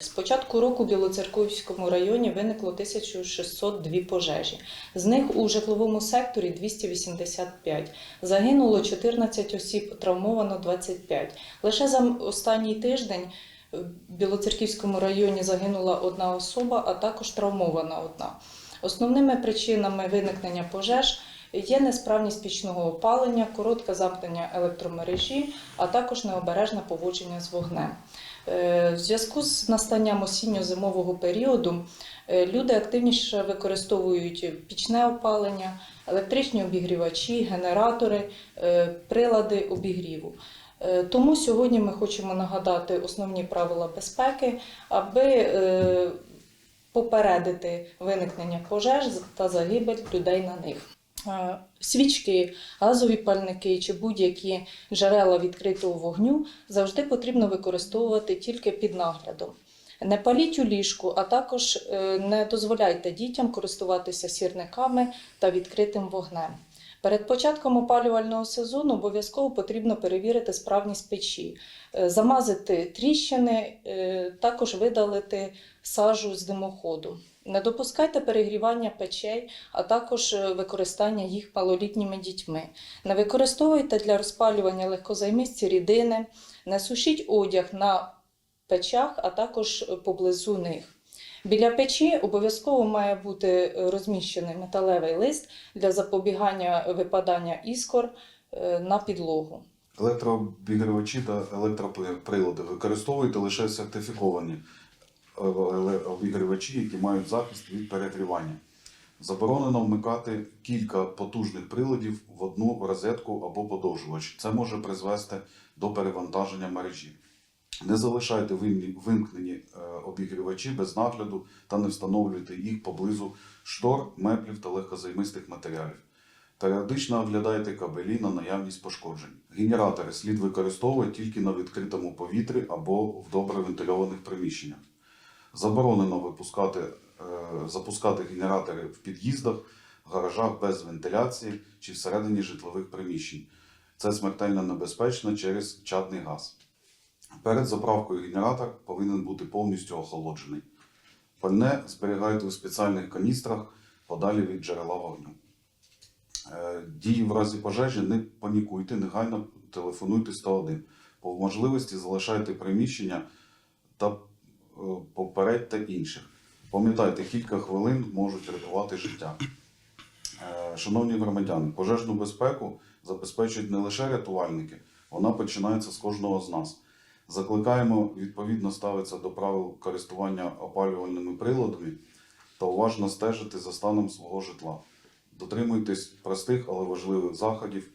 З початку року в Білоцерковському районі виникло 1602 пожежі. З них у житловому секторі 285. Загинуло 14 осіб, травмовано 25. Лише за останній тиждень в Білоцерківському районі загинула одна особа, а також травмована одна. Основними причинами виникнення пожеж є несправність пічного опалення, коротке замкнення електромережі, а також необережне поводження з вогнем. Е, В зв'язку з настанням осінньо-зимового періоду е, люди активніше використовують пічне опалення, електричні обігрівачі, генератори, е, прилади обігріву. Тому сьогодні ми хочемо нагадати основні правила безпеки, аби попередити виникнення пожеж та загибель людей на них. Е, Свічки, газові пальники чи будь-які джерела відкритого вогню завжди потрібно використовувати тільки під наглядом. Не паліть у ліжку, а також е, не дозволяйте дітям користуватися сірниками та відкритим вогнем. Перед початком опалювального сезону обов'язково потрібно перевірити справність печі, е, замазати тріщини, також видалити сажу з димоходу. Не допускайте перегрівання печей, а також е, використання їх малолітніми дітьми. Не використовуйте для розпалювання легкозаймисті рідини, не сушіть одяг на печах, а також е, поблизу них. Біля печі обов'язково має бути е, розміщений металевий лист для запобігання випадання іскор на підлогу. Електрообігрівачі та електроприлади використовуйте лише сертифіковані обігрівачі, які мають захист від перегрівання. Заборонено вмикати кілька потужних приладів в одну розетку або подовжувач. Це може призвести до перевантаження мережі. Не залишайте вимкнені е, обігрівачі без нагляду та не встановлюйте їх поблизу штор, меблів та легкозаймистих матеріалів. Періодично оглядайте кабелі на наявність пошкоджень. Генератори слід використовувати тільки на відкритому повітрі або в добре вентильованих приміщеннях. Заборонено випускати, е, запускати генератори в під'їздах, гаражах без вентиляції чи всередині житлових приміщень. Це смертельно небезпечно через чадний газ. Перед заправкою генератор повинен бути повністю охолоджений. Пальне зберігайте у спеціальних каністрах подалі від джерела вогню. Е, Дії в разі пожежі не панікуйте, негайно телефонуйте 101. По можливості залишайте приміщення та попередьте інших. Пам'ятайте, кілька хвилин можуть рятувати життя. Е, Шановні громадяни, пожежну безпеку забезпечують не лише рятувальники, вона починається з кожного з нас. Закликаємо відповідно ставитися до правил користування опалювальними приладами та уважно стежити за станом свого житла. Дотримуйтесь простих, але важливих заходів,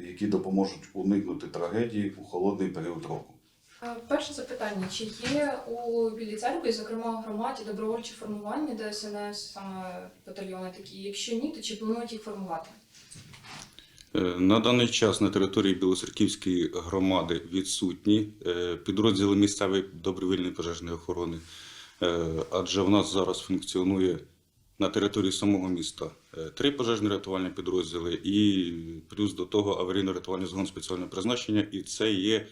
які допоможуть уникнути трагедії у холодний період року. Е, Перше запитання: чи є у Білій церкві, зокрема в громаді, добровольчі формування ДСНС, саме батальйони такі? Якщо ні, то чи планують їх формувати? Е, На даний час на території Білоцерківської громади відсутні е, підрозділи місцевої добровільної пожежної охорони, адже в нас зараз функціонує на території самого міста три пожежні рятувальні підрозділи і плюс до того аварійно-рятувальний загон спеціального призначення, і це є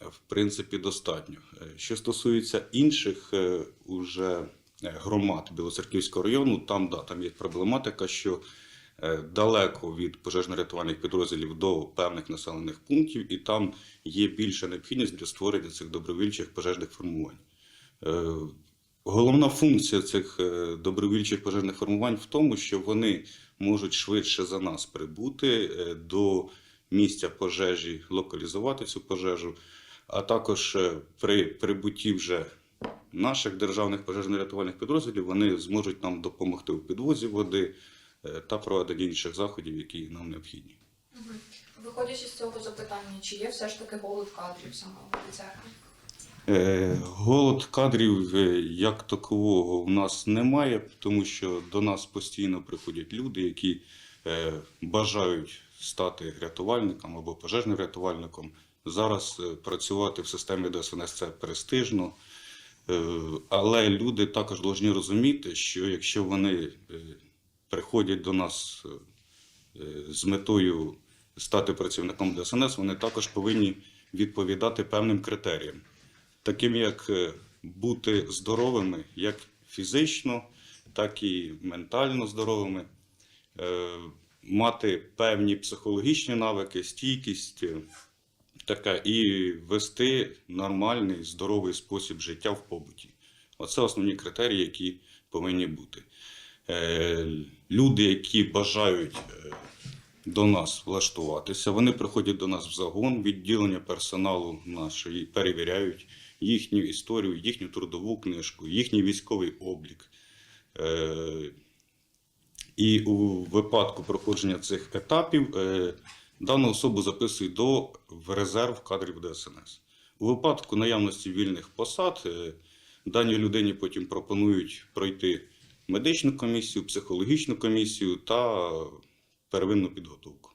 в принципі достатньо. Е, Що стосується інших е, уже е, громад Білоцерківського району, там да, там є проблематика, що далеко від пожежно-рятувальних підрозділів до певних населених пунктів, і там є більша необхідність для створення цих добровільчих пожежних формувань. Головна функція цих добровільчих пожежних формувань в тому, що вони можуть швидше за нас прибути до місця пожежі, локалізувати цю пожежу, а також е, при прибутті вже наших державних пожежно-рятувальних підрозділів вони зможуть нам допомогти у підвозі води е, та проведенні інших заходів, які нам необхідні. Виходячи з цього запитання, чи є все ж таки голод кадрів саме в Білій? Е, Голод кадрів як такового у нас немає, тому що до нас постійно приходять люди, які бажають стати рятувальником або пожежним рятувальником. Зараз е, працювати в системі ДСНС це престижно. Е, Але люди також повинні розуміти, що якщо вони е, приходять до нас з метою стати працівником ДСНС, вони також повинні відповідати певним критеріям таким як бути здоровими як фізично, так і ментально здоровими, мати певні психологічні навики, стійкість таке, і вести нормальний здоровий спосіб життя в побуті. Оце основні критерії, які повинні бути. Е, Люди, які бажають е, до нас влаштуватися, вони приходять до нас в загон, відділення персоналу нашої перевіряють їхню історію, їхню трудову книжку, їхній військовий облік. Е, І у випадку проходження цих етапів дану особу записують до в резерв кадрів ДСНС. У випадку наявності вільних посад е, даній людині потім пропонують пройти медичну комісію, психологічну комісію та первинну підготовку.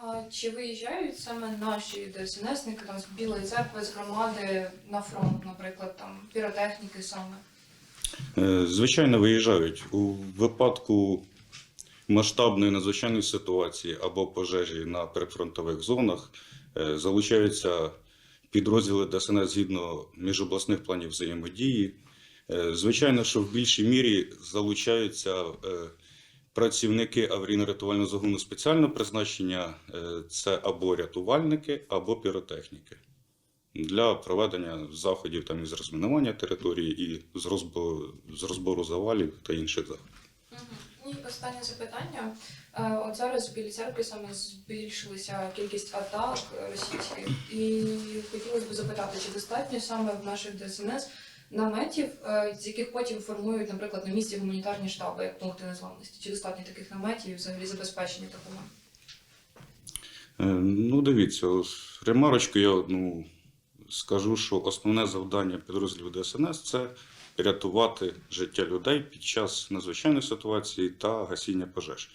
А чи виїжджають саме наші ДСНСники там з Білої церкви, з громади на фронт, наприклад, там піротехніки саме? Е, Звичайно, виїжджають у випадку масштабної надзвичайної ситуації або пожежі на прифронтових зонах. е, Залучаються підрозділи ДСНС згідно міжобласних планів взаємодії. Е, Звичайно, що в більшій мірі залучаються е, працівники аварійно-рятувального загону спеціального призначення. Це або рятувальники, або піротехніки для проведення заходів там із розмінування території і з розбору, з розбору завалів та інших заходів. І останнє запитання. Е, От зараз в Білій церкві саме збільшилася кількість атак російських. І хотілося б запитати, чи достатньо саме в наших ДСНС наметів, е, з яких потім формують, наприклад, на місці гуманітарні штаби, як пункти незламності? Чи достатньо таких наметів взагалі забезпечення такого? Е, Ну, дивіться, ремарочку я одну скажу, що основне завдання підрозділів ДСНС це рятувати життя людей під час надзвичайної ситуації та гасіння пожеж.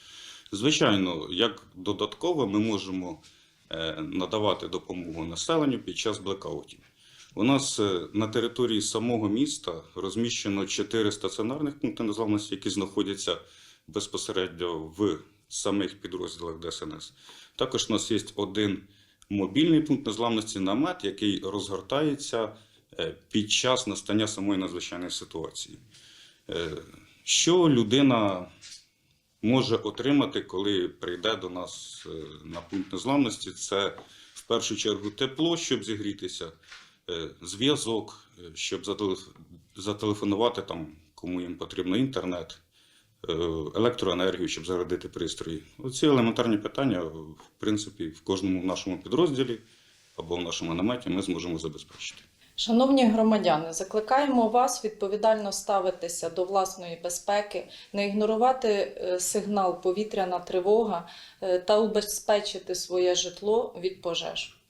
Звичайно, як додатково ми можемо е, надавати допомогу населенню під час блекаутів. У нас е, на території самого міста розміщено 4 стаціонарних пункти незламності, які знаходяться безпосередньо в самих підрозділах ДСНС. Також у нас є один мобільний пункт незламності намет, який розгортається під час настання самої надзвичайної ситуації. Е, Що людина може отримати, коли прийде до нас е, на пункт незламності? Це в першу чергу тепло, щоб зігрітися, е, зв'язок, е, щоб зателефонувати там, кому їм потрібно інтернет, е, електроенергію, щоб зарядити пристрої. Оці елементарні питання, в принципі, в кожному нашому підрозділі або в нашому наметі ми зможемо забезпечити. Шановні громадяни, закликаємо вас відповідально ставитися до власної безпеки, не ігнорувати е, сигнал повітряна тривога е, та убезпечити своє житло від пожеж.